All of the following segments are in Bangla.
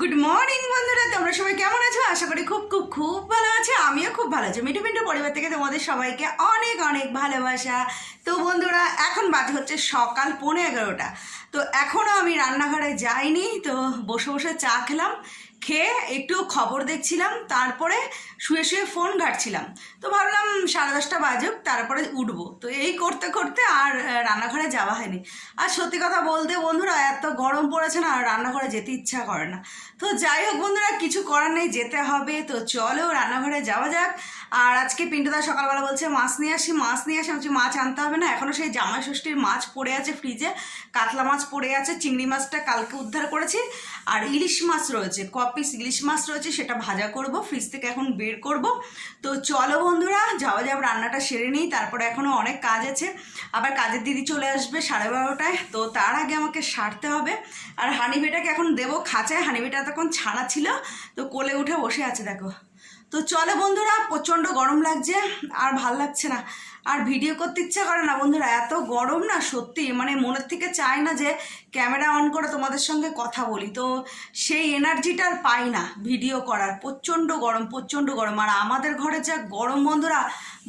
গুড মর্নিং বন্ধুরা। তোমরা সবাই কেমন আছো? আশা করি খুব খুব খুব ভালো আছো। আমিও খুব ভালো আছি। মিঠু মিন্টু পরিবার থেকে তোমাদের সবাইকে অনেক অনেক ভালোবাসা। তো বন্ধুরা, এখন বাজে হচ্ছে সকাল পৌনে এগারোটা। তো এখনও আমি রান্নাঘরে যাইনি, তো বসে বসে চা খেলাম। খেয়ে একটু খবর দেখছিলাম, তারপরে শুয়ে শুয়ে ফোন ঘাটছিলাম। তো ভাবলাম সাড়ে দশটা বাজুক, তারপরে উঠব। তো এই করতে করতে আর রান্নাঘরে যাওয়া হয়নি। আর সত্যি কথা বলতে বন্ধুরা, এত গরম পড়েছে না, আর রান্নাঘরে যেতে ইচ্ছা করে না। তো যাই হোক বন্ধুরা, কিছু করার নেই, যেতে হবে। তো চলো রান্নাঘরে যাওয়া যাক। আর আজকে পিন্টুদা সকালবেলা বলছে, মাছ নিয়ে আসি, মাছ নিয়ে আসি। আমি মাছ আনতে হবে না। এখনও সেই জামাই ষষ্ঠীর মাছ পড়ে আছে ফ্রিজে কাতলা মাছ পড়ে আছে, চিংড়ি মাছটা কালকে উদ্ধার করেছি। আর ইলিশ মাছ রয়েছে, ক পিস ইলিশ মাছ রয়েছে সেটা ভাজা করব ফ্রিজ থেকে এখন বের করব। তো চলো বন্ধুরা, যাওয়া যাও রান্নাটা সেরে নিই। তারপরে এখনও অনেক কাজ আছে। আবার কাজের দিদি চলে আসবে সাড়ে বারোটায়। তো তার আগে আমাকে সারতে হবে। আর হানিবেটাকে এখন দেবো খাঁচায়। হানিবেটা তখন ছাড়া ছিল। তো কোলে উঠে বসে আছে, দেখো। তো চলো বন্ধুরা, প্রচণ্ড গরম লাগছে, আর ভালো লাগছে না। আর ভিডিও করতে ইচ্ছা করে না বন্ধুরা, এত গরম না সত্যি মানে মনের থেকে চায় না যে ক্যামেরা অন করে তোমাদের সঙ্গে কথা বলি। তো সেই এনার্জিটা আর পাই না ভিডিও করার, প্রচণ্ড গরম প্রচণ্ড গরম। আর আমাদের ঘরে যা গরম বন্ধুরা,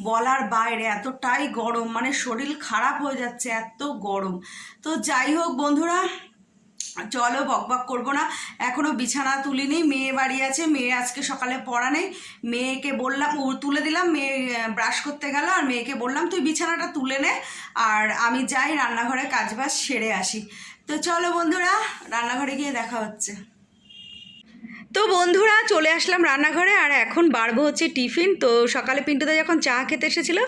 বলার বাইরে এতটাই গরম মানে শরীর খারাপ হয়ে যাচ্ছে, এত গরম। তো যাই হোক বন্ধুরা চলো বক বক করব না। এখনও বিছানা তুলিনি, মেয়ে বাড়ি আছে, মেয়ে আজকে সকালে পড়া নেই। মেয়েকে বললাম তুলে দিলাম, মেয়ে ব্রাশ করতে গেল, আর মেয়েকে বললাম, তুই বিছানাটা তুলে নে, আর আমি যাই রান্নাঘরে কাজ বাজ সেরে আসি। তো চলো বন্ধুরা, রান্নাঘরে গিয়ে দেখা হচ্ছে। তো বন্ধুরা চলে আসলাম রান্নাঘরে আর এখন বাড়বো হচ্ছে টিফিন। তো সকালে পিন্টুদা যখন চা খেতে এসেছিল,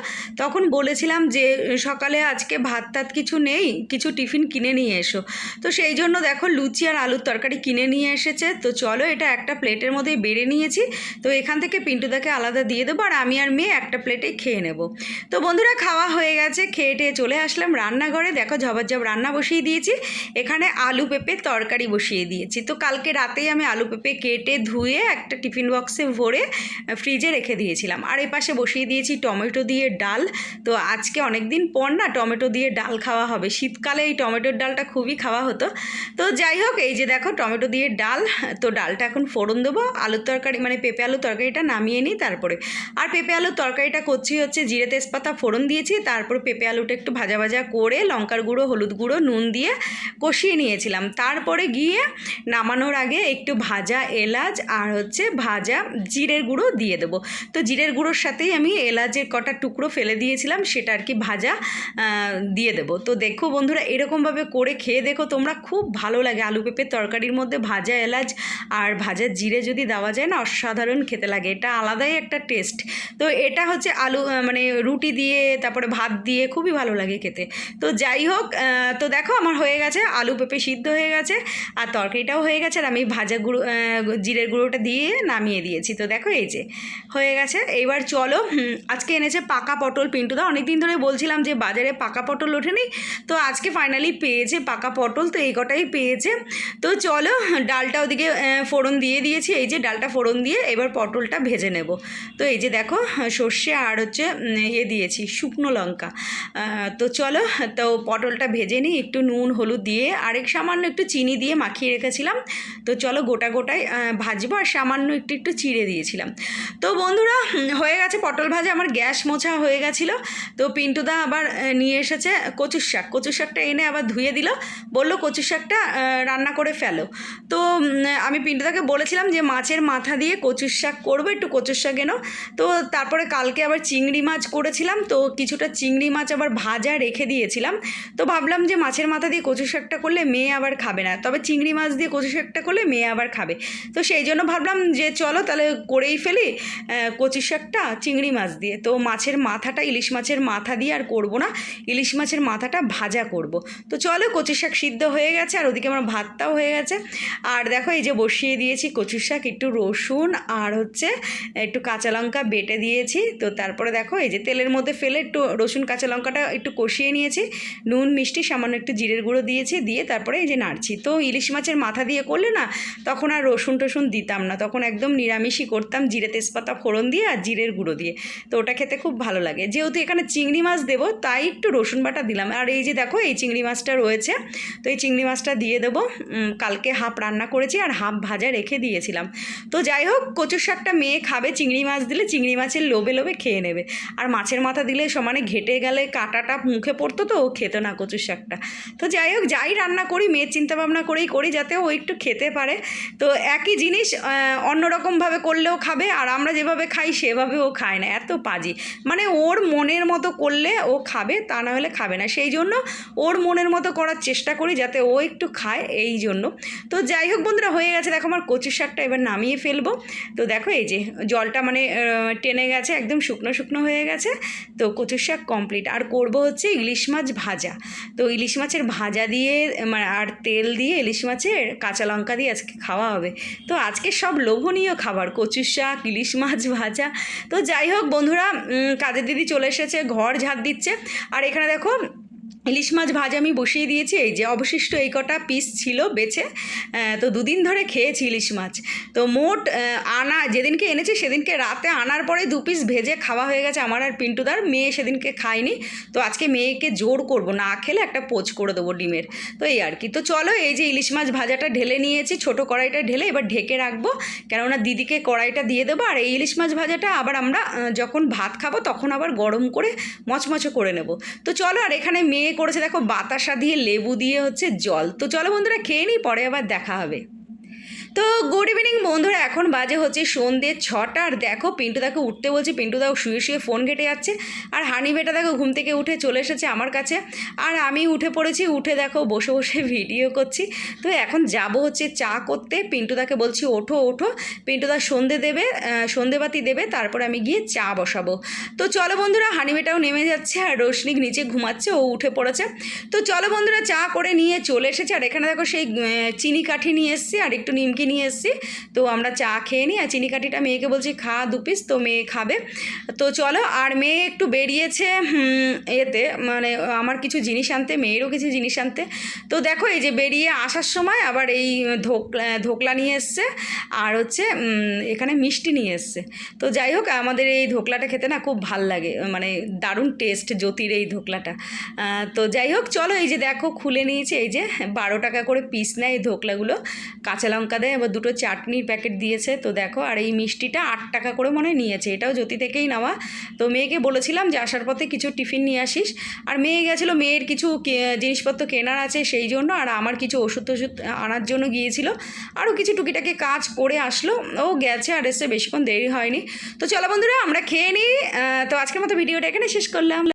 তখন বলেছিলাম যে, সকালে আজকে ভাত টাত কিছু নেই, কিছু টিফিন কিনে নিয়ে এসো। তো সেই জন্য দেখো লুচি আর আলুর তরকারি কিনে নিয়ে এসেছে। তো চলো এটা একটা প্লেটের মধ্যে বেড়ে নিয়েছি। তো এখান থেকে পিন্টুদাকে আলাদা দিয়ে দেবো আর আমি আর মেয়ে একটা প্লেটেই খেয়ে নেব। তো বন্ধুরা খাওয়া হয়ে গেছে, খেয়ে টেয়ে চলে আসলাম রান্নাঘরে। দেখো ঝবাঝব রান্না বসিয়ে দিয়েছি। এখানে আলু পেঁপে তরকারি বসিয়ে দিয়েছি। তো কালকে রাতেই আমি আলু পেঁপে কেটে ধুয়ে একটা টিফিন বক্সে ভরে ফ্রিজে রেখে দিয়েছিলাম। আর এই পাশে বসিয়ে দিয়েছি টমেটো দিয়ে ডাল। তো আজকে অনেক দিন পর না টমেটো দিয়ে ডাল খাওয়া হবে। শীতকালে এই টমেটোর ডালটা খুবই খাওয়া হতো। তো যাই হোক, এই যে দেখো টমেটো দিয়ে ডাল, তো ডালটা এখন ফোড়ন দেবো। আলুর তরকারি মানে পেঁপে আলুর তরকারিটা নামিয়ে নিই তারপরে। আর পেঁপে আলুর তরকারিটা করছি হচ্ছে জিরে তেজপাতা ফোড়ন দিয়েছি। তারপর পেঁপে আলুটা একটু ভাজা ভাজা করে লঙ্কার গুঁড়ো, হলুদ গুঁড়ো, নুন দিয়ে কষিয়ে নিয়েছিলাম। তারপরে গিয়ে নামানোর আগে একটু ভাজা এলাচ আর হচ্ছে ভাজা জিরের গুঁড়ো দিয়ে দেবো। তো জিরের গুঁড়োর সাথেই আমি এলাচের কটা টুকরো ফেলে দিয়েছিলাম, সেটা আর কি ভাজা দিয়ে দেবো। তো দেখো বন্ধুরা, এরকমভাবে করে খেয়ে দেখো তোমরা, খুব ভালো লাগে আলু পেঁপের তরকারির মধ্যে ভাজা এলাচ আর ভাজা জিরে যদি দেওয়া যায় না, অসাধারণ খেতে লাগে। এটা আলাদাই একটা টেস্ট। তো এটা হচ্ছে আলু মানে রুটি দিয়ে, তারপরে ভাত দিয়ে খুবই ভালো লাগে খেতে। তো যাই হোক তো দেখো আমার হয়ে গেছে, আলু পেঁপে সিদ্ধ হয়ে গেছে, আর তরকারিটাও হয়ে গেছে, আর আমি ভাজা গুঁড়ো জিরের গুঁড়োটা দিয়ে নামিয়ে দিয়েছি। তো দেখো এই যে, হয়ে গেছে। এইবার চলো আজকে এনেছে পাকা পটল পিন্টুদা অনেক দিন ধরে বলছিলাম যে বাজারে পাকা পটল ওঠেনি। তো আজকে ফাইনালি পেয়েছে পাকা পটল, তো এই কটাই পেয়েছে। তো চলো, ডালটা ওদিকে ফোড়ন দিয়ে দিয়েছি। এই যে ডালটা ফোড়ন দিয়ে এবার পটলটা ভেজে নেব। তো এই যে দেখো, সর্ষে আর হচ্ছে ইয়ে দিয়েছি, শুকনো লঙ্কা। তো চলো, তো পটলটা ভেজে নিই। একটু নুন, হলুদ দিয়ে, আরেক সামান্য একটু চিনি দিয়ে মাখিয়ে রেখেছিলাম। তো চলো গোটা গোটায় ভাজবো আর সামান্য একটু একটু চিড়ে দিয়েছিলাম। তো বন্ধুরা হয়ে গেছে পটল ভাজা, আমার গ্যাস মোছা হয়ে গেছিল। তো পিন্টুদা আবার নিয়ে এসেছে কচুর শাক। কচুর শাকটা এনে আবার ধুয়ে দিল, বলল কচুর শাকটা রান্না করে ফেলো। তো আমি পিন্টুদাকে বলেছিলাম যে মাছের মাথা দিয়ে কচুর শাক করব, একটু কচুর শাক এনো। তো তারপরে কালকে আবার চিংড়ি মাছ করেছিলাম, তো কিছুটা চিংড়ি মাছ আবার ভাজা রেখে দিয়েছিলাম। তো ভাবলাম যে মাছের মাথা দিয়ে কচু শাকটা করলে মেয়ে আবার খাবে না। তবে চিংড়ি মাছ দিয়ে কচু শাকটা করলে মেয়ে আবার খাবে। তো সেই জন্য ভাবলাম যে চলো তাহলে করেই ফেলি কচি শাকটা, চিংড়ি মাছ দিয়ে। তো মাছের মাথাটা, ইলিশ মাছের মাথা দিয়ে আর করব না, ইলিশ মাছের মাথাটা ভাজা করব। তো চলো কচি শাক সিদ্ধ হয়ে গেছে, আর ওদিকে আমার ভাতটাও হয়ে গেছে। আর দেখো এই যে বসিয়ে দিয়েছি কচু শাক, একটু রসুন আর হচ্ছে একটু কাঁচা লঙ্কা বেটে দিয়েছি। তো তারপরে দেখো এই যে তেলের মধ্যে ফেলে একটু রসুন, কাঁচা লঙ্কাটা একটু কষিয়ে নিয়েছি। নুন, মিষ্টি, সামান্য একটু জিরের গুঁড়ো দিয়েছি, দিয়ে তারপরে এই যে নাড়ছি। তো ইলিশ মাছের মাথা দিয়ে করলে না, তখন আর রসুন টসুন দিতাম না। তখন একদম নিরামিষই করতাম, জিরে তেজপাতা ফোড়ন দিয়ে আর জিরের গুঁড়ো দিয়ে। তো ওটা খেতে খুব ভালো লাগে। যেহেতু এখানে চিংড়ি মাছ দেবো, তাই একটু রসুন বাটা দিলাম। আর এই যে দেখো, এই চিংড়ি মাছটা রয়েছে, তো এই চিংড়ি মাছটা দিয়ে দেবো। কালকে হাফ রান্না করেছি আর হাফ ভাজা রেখে দিয়েছিলাম। তো যাই হোক, কচুর শাকটা মেয়ে খাবে, চিংড়ি মাছ দিলে চিংড়ি মাছের লোভে লোভে খেয়ে নেবে। আর মাছের মাথা দিলে সমানে ঘেটে গেলে কাঁটাটা মুখে পড়তো, তো ও খেতো না কচুর শাকটা। তো যাই হোক, যাই রান্না করি, মেয়ের চিন্তা ভাবনা করেই করি, যাতে ও একটু খেতে পারে। তো একই জিনিস অন্যরকমভাবে করলেও খাবে আর আমরা যেভাবে খাই সেভাবে ও খায় না, এত পাজি। মানে ওর মনের মতো করলে ও খাবে, তা না হলে খাবে না। সেই জন্য ওর মনের মতো করার চেষ্টা করি যাতে ও একটু খায়, এই জন্য। তো যাই হোক বন্ধুরা, হয়ে গেছে। দেখো আমার কচুর শাকটা এবার নামিয়ে ফেলব। তো দেখো এই যে জলটা মানে টেনে গেছে, একদম শুকনো শুকনো হয়ে গেছে। তো কচুর শাক কমপ্লিট। আর করব হচ্ছে ইলিশ মাছ ভাজা। তো ইলিশ মাছের ভাজা দিয়ে মানে আর তেল দিয়ে ইলিশ মাছের কাঁচা লঙ্কা দিয়ে আজকে খাওয়া হবে। তো আজকে সব লোভনীয় খাবার কচু শাক, ইলিশ মাছ ভাজা। তো যাই হোক বন্ধুরা কাজের দিদি চলে এসেছে, ঘর ঝাড় দিচ্ছে। আর এখানে দেখো ইলিশ মাছ ভাজা আমি বসিয়ে দিয়েছি, এই যে অবশিষ্ট এই কটা পিস ছিল বেছে তো দুদিন ধরে খেয়েছি ইলিশ মাছ। তো মোট আনা, যেদিনকে এনেছি সেদিনকে রাতে আনার পরে দু পিস ভেজে খাওয়া হয়ে গেছে আমার আর পিন্টুদার, মেয়ে সেদিনকে খায়নি। তো আজকে মেয়েকে জোর করব, না খেলে একটা পোচ করে দেবো ডিমের। তো এই আর কি। তো চলো এই যে ইলিশ মাছ ভাজাটা ঢেলে নিয়েছি, ছোট কড়াইটা ঢেলে এবার ঢেকে রাখব। কেননা দিদিকে কড়াইটা দিয়ে দেবো, আর এই ইলিশ মাছ ভাজাটা আবার আমরা যখন ভাত খাব তখন আবার গরম করে মচমচে করে নেব। তো চলো আর এখানে মেয়ে করেছে দেখো বাতাসা দিয়ে লেবু দিয়ে হচ্ছে জল। তো চলো বন্ধুরা খেয়ে নিই, পরে আবার দেখা হবে। তো গুড ইভিনিং বন্ধুরা, এখন বাজে হচ্ছে সন্ধ্যে ছটা। আর দেখো, পিন্টু দেখো উঠতে বলছে, পিন্টু দাও শুয়ে শুয়ে ফোন ঘেটে যাচ্ছে। আর হানি বেটা দেখো ঘুম থেকে উঠে চলে এসেছে আমার কাছে। আর আমি উঠে পড়েছি, উঠে দেখো বসে বসে ভিডিও করছি। তো এখন যাব হচ্ছে চা করতে। পিন্টু দাকে বলছি, ওঠো ওঠো। পিন্টু দা সন্ধে দেবে সন্ধেবাতি দেবে, তারপর আমি গিয়ে চা বসাবো। তো চলো বন্ধুরা, হানি বেটাও নেমে যাচ্ছে আর রোশনিক নিচে ঘুমাচ্ছে, ও উঠে পড়েছে। তো চলো বন্ধুরা, চা করে নিয়ে চলে এসেছে। আর এখানে দেখো সেই চিনি কাঠি নিয়ে এসেছি। আর একটু নিমকি নিয়ে এসেছি। তো আমরা চা খেয়ে নিই আর চিনি কাঠিটা মেয়েকে বলছি, খা দু পিস তো মেয়ে খাবে। তো চলো, আর মেয়ে একটু বেরিয়েছে এতে। মানে আমার কিছু জিনিস আনতে, মেয়েরও কিছু জিনিস আনতে। তো দেখো, এই যে বেরিয়ে আসার সময় আবার এই ধোকলা ধোকলা নিয়ে এসছে আর হচ্ছে এখানে মিষ্টি নিয়ে এসছে। তো যাই হোক, আমাদের এই ধোকলাটা খেতে না খুব ভালো লাগে। মানে দারুণ টেস্ট জ্যোতির এই ধোকলাটা। তো যাই হোক, চলো, এই যে দেখো, খুলে নিয়েছে। এই যে বারো টাকা করে পিস নেয় এই ধোকলাগুলো। কাঁচা লঙ্কা দেয় এবার দুটো চাটনির প্যাকেট দিয়েছে, তো দেখো, আর এই মিষ্টিটা আট টাকা করে মনে নিয়েছে, এটাও জ্যোতি থেকেই নেওয়া। তো মেয়েকে বলেছিলাম যে আসার পথে কিছু টিফিন নিয়ে আসিস, আর মেয়ে গেছিল, মেয়ের কিছু জিনিসপত্র কেনার আছে সেই জন্য, আর আমার কিছু ওষুধ টষুধ আনার জন্য গিয়েছিল। আরও কিছু টুকিটাকি কাজ করে আসলো, ও গেছে আর এসে বেশিক্ষণ দেরি হয়নি। তো চলো বন্ধুরা, আমরা খেয়ে নিই তো আজকের মতো ভিডিওটা এখানে শেষ করলাম।